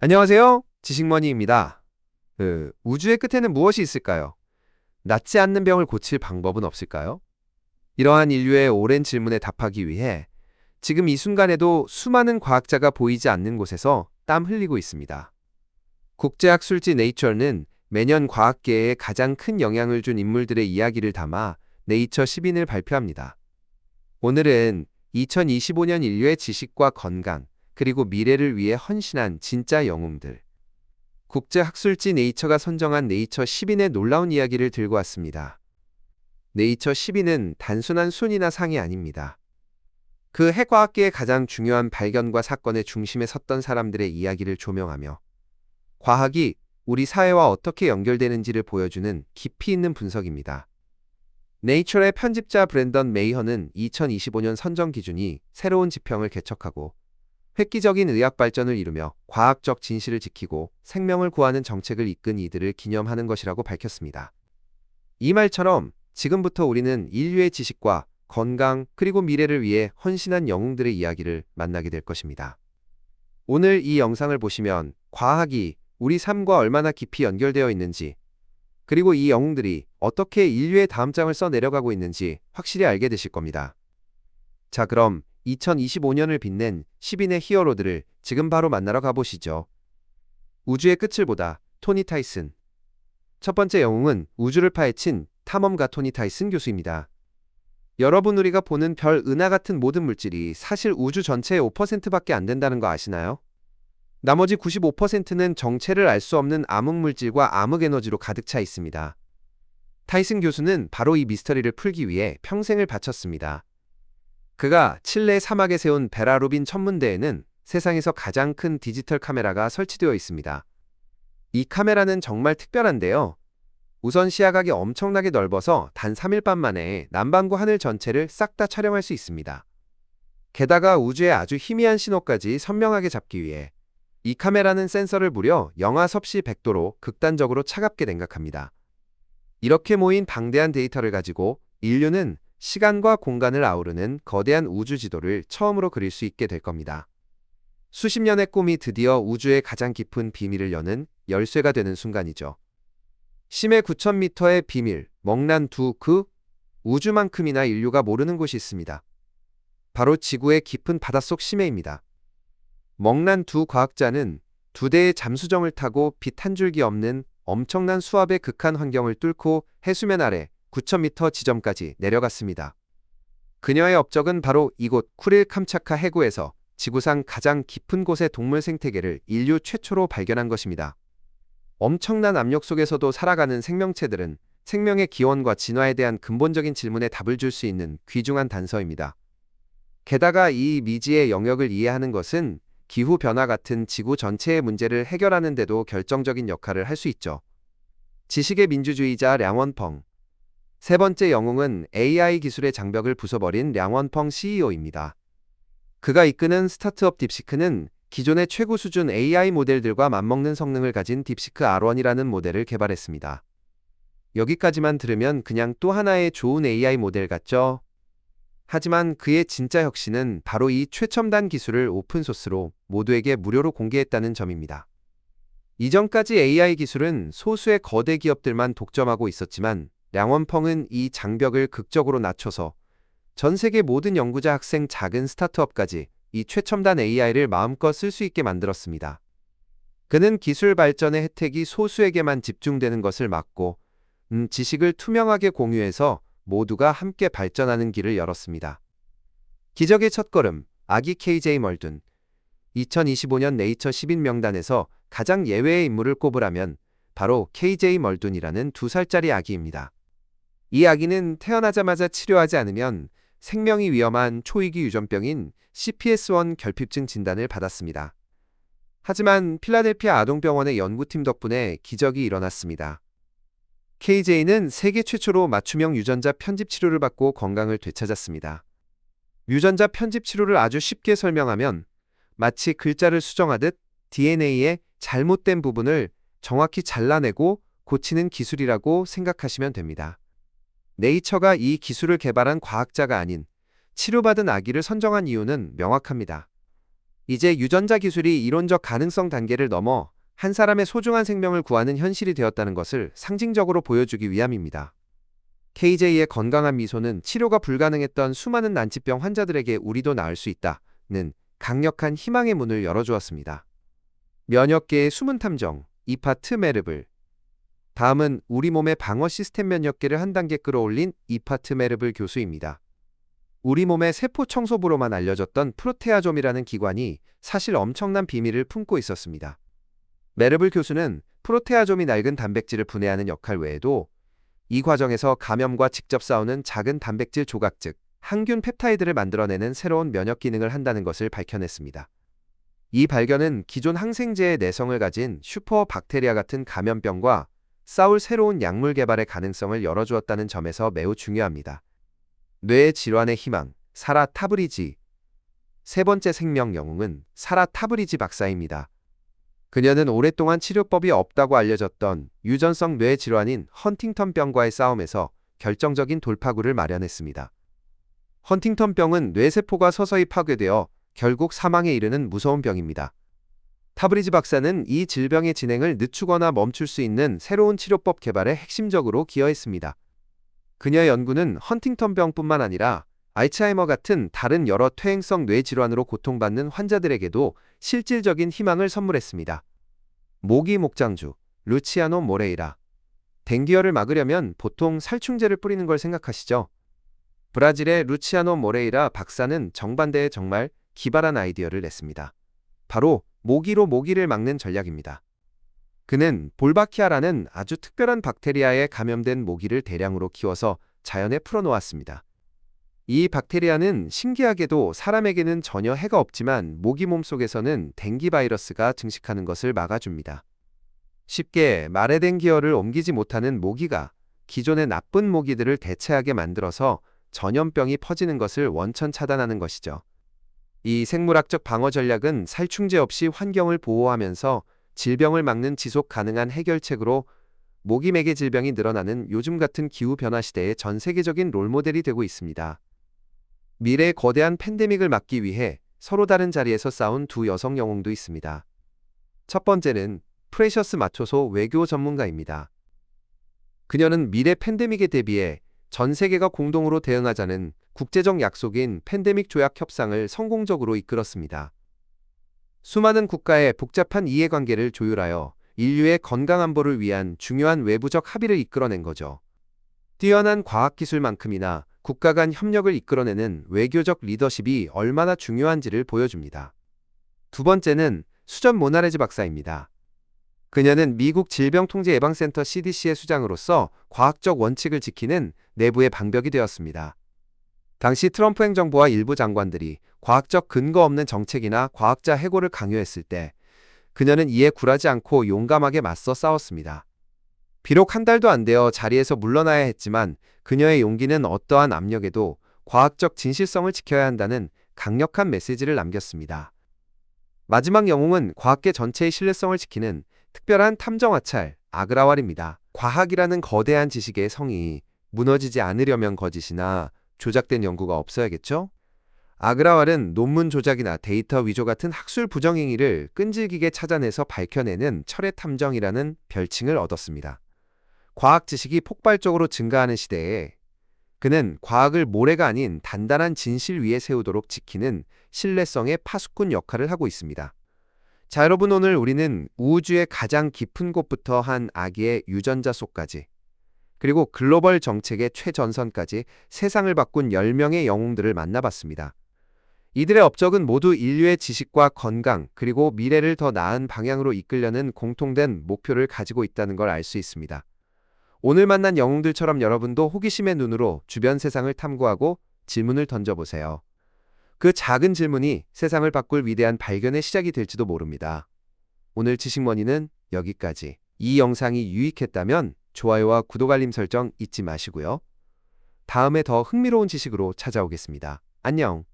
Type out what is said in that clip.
안녕하세요. 지식머니입니다. 그, 우주의 끝에는 무엇이 있을까요? 낫지 않는 병을 고칠 방법은 없을까요? 이러한 인류의 오랜 질문에 답하기 위해 지금 이 순간에도 수많은 과학자가 보이지 않는 곳에서 땀 흘리고 있습니다. 국제학술지 네이처는 매년 과학계에 가장 큰 영향을 준 인물들의 이야기를 담아 네이처 10인을 발표합니다. 오늘은 2025년 인류의 지식과 건강, 그리고 미래를 위해 헌신한 진짜 영웅들. 국제학술지 네이처가 선정한 네이처 10인의 놀라운 이야기를 들고 왔습니다. 네이처 10인은 단순한 순위나 상이 아닙니다. 그 핵과학계의 가장 중요한 발견과 사건의 중심에 섰던 사람들의 이야기를 조명하며 과학이 우리 사회와 어떻게 연결되는지를 보여주는 깊이 있는 분석입니다. 네이처의 편집자 브랜던 메이허는 2025년 선정 기준이 새로운 지평을 개척하고 획기적인 의학 발전을 이루며 과학적 진실을 지키고 생명을 구하는 정책을 이끈 이들을 기념하는 것이라고 밝혔습니다. 이 말처럼 지금부터 우리는 인류의 지식과 건강 그리고 미래를 위해 헌신한 영웅들의 이야기를 만나게 될 것입니다. 오늘 이 영상을 보시면 과학이 우리 삶과 얼마나 깊이 연결되어 있는지 그리고 이 영웅들이 어떻게 인류의 다음 장을 써 내려가고 있는지 확실히 알게 되실 겁니다. 자, 그럼 2025년을 빛낸 10인의 히어로들을 지금 바로 만나러 가보시죠. 우주의 끝을 보다 토니 타이슨. 첫 번째 영웅은 우주를 파헤친 탐험가 토니 타이슨 교수입니다. 여러분 우리가 보는 별 은하 같은 모든 물질이 사실 우주 전체의 5%밖에 안 된다는 거 아시나요? 나머지 95%는 정체를 알 수 없는 암흑물질과 암흑에너지로 가득 차 있습니다. 타이슨 교수는 바로 이 미스터리를 풀기 위해 평생을 바쳤습니다. 그가 칠레 사막에 세운 베라루빈 천문대에는 세상에서 가장 큰 디지털 카메라가 설치되어 있습니다. 이 카메라는 정말 특별한데요. 우선 시야각이 엄청나게 넓어서 단 3일 밤 만에 남반구 하늘 전체를 싹 다 촬영할 수 있습니다. 게다가 우주의 아주 희미한 신호까지 선명하게 잡기 위해 이 카메라는 센서를 무려 영하 섭씨 100도로 극단적으로 차갑게 냉각합니다. 이렇게 모인 방대한 데이터를 가지고 인류는 시간과 공간을 아우르는 거대한 우주 지도를 처음으로 그릴 수 있게 될 겁니다. 수십 년의 꿈이 드디어 우주의 가장 깊은 비밀을 여는 열쇠가 되는 순간이죠. 심해 9,000m의 비밀, 먹난 두 그 우주만큼이나 인류가 모르는 곳이 있습니다. 바로 지구의 깊은 바닷속 심해입니다. 먹난 두 과학자는 두 대의 잠수정을 타고 빛 한 줄기 없는 엄청난 수압의 극한 환경을 뚫고 해수면 아래 9,000m 지점까지 내려갔습니다. 그녀의 업적은 바로 이곳 쿠릴 캄차카 해구에서 지구상 가장 깊은 곳의 동물 생태계를 인류 최초로 발견한 것입니다. 엄청난 압력 속에서도 살아가는 생명체들은 생명의 기원과 진화에 대한 근본적인 질문에 답을 줄 수 있는 귀중한 단서입니다. 게다가 이 미지의 영역을 이해하는 것은 기후 변화 같은 지구 전체의 문제를 해결하는 데도 결정적인 역할을 할 수 있죠. 지식의 민주주의자 량원펑 세 번째 영웅은 AI 기술의 장벽을 부숴버린 량원펑 CEO입니다. 그가 이끄는 스타트업 딥시크는 기존의 최고 수준 AI 모델들과 맞먹는 성능을 가진 딥시크 R1이라는 모델을 개발했습니다. 여기까지만 들으면 그냥 또 하나의 좋은 AI 모델 같죠? 하지만 그의 진짜 혁신은 바로 이 최첨단 기술을 오픈소스로 모두에게 무료로 공개했다는 점입니다. 이전까지 AI 기술은 소수의 거대 기업들만 독점하고 있었지만 량원펑은 이 장벽을 극적으로 낮춰서 전 세계 모든 연구자, 학생, 작은 스타트업까지 이 최첨단 AI를 마음껏 쓸 수 있게 만들었습니다. 그는 기술 발전의 혜택이 소수에게만 집중되는 것을 막고 음, 지식을 투명하게 공유해서 모두가 함께 발전하는 길을 열었습니다. 기적의 첫걸음, 아기 KJ 멀둔. 2025년 네이처 10인 명단에서 가장 예외의 인물을 꼽으라면 바로 KJ 멀둔이라는 두 살짜리 아기입니다. 이 아기는 태어나자마자 치료하지 않으면 생명이 위험한 초위기 유전병인 CPS1 결핍증 진단을 받았습니다. 하지만 필라델피아 아동병원의 연구팀 덕분에 기적이 일어났습니다. KJ는 세계 최초로 맞춤형 유전자 편집 치료를 받고 건강을 되찾았습니다. 유전자 편집 치료를 아주 쉽게 설명하면 마치 글자를 수정하듯 DNA의 잘못된 부분을 정확히 잘라내고 고치는 기술이라고 생각하시면 됩니다. 네이처가 이 기술을 개발한 과학자가 아닌 치료받은 아기를 선정한 이유는 명확합니다. 이제 유전자 기술이 이론적 가능성 단계를 넘어 한 사람의 소중한 생명을 구하는 현실이 되었다는 것을 상징적으로 보여주기 위함입니다. KJ의 건강한 미소는 치료가 불가능했던 수많은 난치병 환자들에게 우리도 나을 수 있다는 강력한 희망의 문을 열어주었습니다. 면역계의 숨은 탐정, 이파트 메르블. 다음은 우리 몸의 방어 시스템 면역계를 한 단계 끌어올린 이파트 메르블 교수입니다. 우리 몸의 세포 청소부로만 알려졌던 프로테아좀이라는 기관이 사실 엄청난 비밀을 품고 있었습니다. 메르블 교수는 프로테아좀이 낡은 단백질을 분해하는 역할 외에도 이 과정에서 감염과 직접 싸우는 작은 단백질 조각 즉 항균 펩타이드를 만들어내는 새로운 면역 기능을 한다는 것을 밝혀냈습니다. 이 발견은 기존 항생제의 내성을 가진 슈퍼 박테리아 같은 감염병과 싸울 새로운 약물 개발의 가능성을 열어주었다는 점에서 매우 중요합니다. 뇌 질환의 희망, 사라 타브리지. 세 번째 생명 영웅은 사라 타브리지 박사입니다. 그녀는 오랫동안 치료법이 없다고 알려졌던 유전성 뇌 질환인 헌팅턴병과의 싸움에서 결정적인 돌파구를 마련했습니다. 헌팅턴병은 뇌세포가 서서히 파괴되어 결국 사망에 이르는 무서운 병입니다. 타브리지 박사는 이 질병의 진행을 늦추거나 멈출 수 있는 새로운 치료법 개발에 핵심적으로 기여했습니다. 그녀의 연구는 헌팅턴 병뿐만 아니라 알츠하이머 같은 다른 여러 퇴행성 뇌 질환으로 고통받는 환자들에게도 실질적인 희망을 선물했습니다. 모기 목장주, 루치아노 모레이라. 댕기열을 막으려면 보통 살충제를 뿌리는 걸 생각하시죠? 브라질의 루치아노 모레이라 박사는 정반대의 정말 기발한 아이디어를 냈습니다. 바로 모기로 모기를 막는 전략입니다. 그는 볼바키아라는 아주 특별한 박테리아에 감염된 모기를 대량으로 키워서 자연에 풀어놓았습니다. 이 박테리아는 신기하게도 사람에게는 전혀 해가 없지만 모기 몸속에서는 댕기 바이러스가 증식하는 것을 막아줍니다. 쉽게 말에 댕기열을 옮기지 못하는 모기가 기존의 나쁜 모기들을 대체하게 만들어서 전염병이 퍼지는 것을 원천 차단하는 것이죠. 이 생물학적 방어 전략은 살충제 없이 환경을 보호하면서 질병을 막는 지속 가능한 해결책으로 모기 매개 질병이 늘어나는 요즘 같은 기후 변화 시대의 전 세계적인 롤모델이 되고 있습니다. 미래의 거대한 팬데믹을 막기 위해 서로 다른 자리에서 싸운 두 여성 영웅도 있습니다. 첫 번째는 프레셔스 마초소 외교 전문가입니다. 그녀는 미래 팬데믹에 대비해 전 세계가 공동으로 대응하자는 국제적 약속인 팬데믹 조약 협상을 성공적으로 이끌었습니다. 수많은 국가의 복잡한 이해관계를 조율하여 인류의 건강 안보를 위한 중요한 외부적 합의를 이끌어낸 거죠. 뛰어난 과학기술만큼이나 국가 간 협력을 이끌어내는 외교적 리더십이 얼마나 중요한지를 보여줍니다. 두 번째는 수전 모나레즈 박사입니다. 그녀는 미국 질병통제예방센터 CDC의 수장으로서 과학적 원칙을 지키는 내부의 방벽이 되었습니다. 당시 트럼프 행정부와 일부 장관들이 과학적 근거 없는 정책이나 과학자 해고를 강요했을 때 그녀는 이에 굴하지 않고 용감하게 맞서 싸웠습니다. 비록 한 달도 안 되어 자리에서 물러나야 했지만 그녀의 용기는 어떠한 압력에도 과학적 진실성을 지켜야 한다는 강력한 메시지를 남겼습니다. 마지막 영웅은 과학계 전체의 신뢰성을 지키는 특별한 탐정 화찰 아그라왈입니다. 과학이라는 거대한 지식의 성이 무너지지 않으려면 거짓이나 조작된 연구가 없어야겠죠? 아그라왈은 논문 조작이나 데이터 위조 같은 학술 부정행위를 끈질기게 찾아내서 밝혀내는 철의 탐정이라는 별칭을 얻었습니다. 과학 지식이 폭발적으로 증가하는 시대에 그는 과학을 모래가 아닌 단단한 진실 위에 세우도록 지키는 신뢰성의 파수꾼 역할을 하고 있습니다. 자, 여러분 오늘 우리는 우주의 가장 깊은 곳부터 한 아기의 유전자 속까지 그리고 글로벌 정책의 최전선까지 세상을 바꾼 10명의 영웅들을 만나봤습니다. 이들의 업적은 모두 인류의 지식과 건강 그리고 미래를 더 나은 방향으로 이끌려는 공통된 목표를 가지고 있다는 걸 알 수 있습니다. 오늘 만난 영웅들처럼 여러분도 호기심의 눈으로 주변 세상을 탐구하고 질문을 던져보세요. 그 작은 질문이 세상을 바꿀 위대한 발견의 시작이 될지도 모릅니다. 오늘 지식머니는 여기까지. 이 영상이 유익했다면 좋아요와 구독 알림 설정 잊지 마시고요. 다음에 더 흥미로운 지식으로 찾아오겠습니다. 안녕.